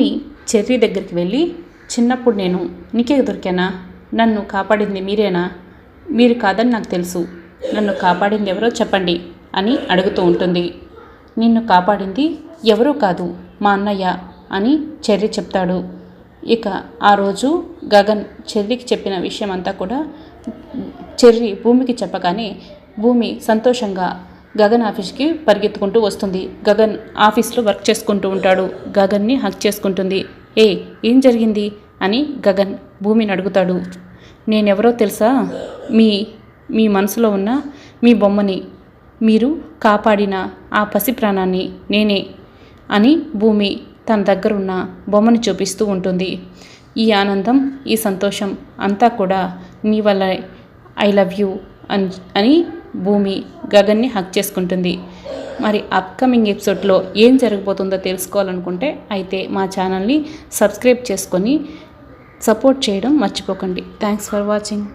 ఏమి చెర్రీ దగ్గరికి వెళ్ళి చిన్నప్పుడు నేను నీకే దొరికానా? నన్ను కాపాడింది మీరేనా? మీరు కాదని నాకు తెలుసు. నన్ను కాపాడింది ఎవరో చెప్పండి అని అడుగుతూ ఉంటుంది. నిన్ను కాపాడింది ఎవరూ కాదు మా అన్నయ్య అని చెర్రీ చెప్తాడు. ఇక ఆ రోజు గగన్ చెర్రీకి చెప్పిన విషయం అంతా కూడా చెర్రీ భూమికి చెప్పగానే భూమి సంతోషంగా గగన్ ఆఫీస్కి పరిగెత్తుకుంటూ వస్తుంది. గగన్ ఆఫీస్లో వర్క్ చేసుకుంటూ ఉంటాడు. గగన్ని హక్ చేసుకుంటుంది. ఏ ఏం జరిగింది? అని గగన్ భూమిని అడుగుతాడు. నేనెవరో తెలుసా? మీ మీ మనసులో ఉన్న మీ బొమ్మని. మీరు కాపాడిన ఆ పసి ప్రాణాన్ని నేనే అని భూమి తన దగ్గర ఉన్న బొమ్మని చూపిస్తూ ఉంటుంది. ఈ ఆనందం ఈ సంతోషం అంతా కూడా నీ వల్ల ఐ లవ్ యూ అని అని భూమి గగన్ని హక్ చేసుకుంటుంది. మరి అప్కమింగ్ ఎపిసోడ్లో ఏం జరగబోతుందో తెలుసుకోవాలనుకుంటే అయితే మా ఛానల్ని సబ్స్క్రైబ్ చేసుకొని సపోర్ట్ చేయడం మర్చిపోకండి. Thanks for watching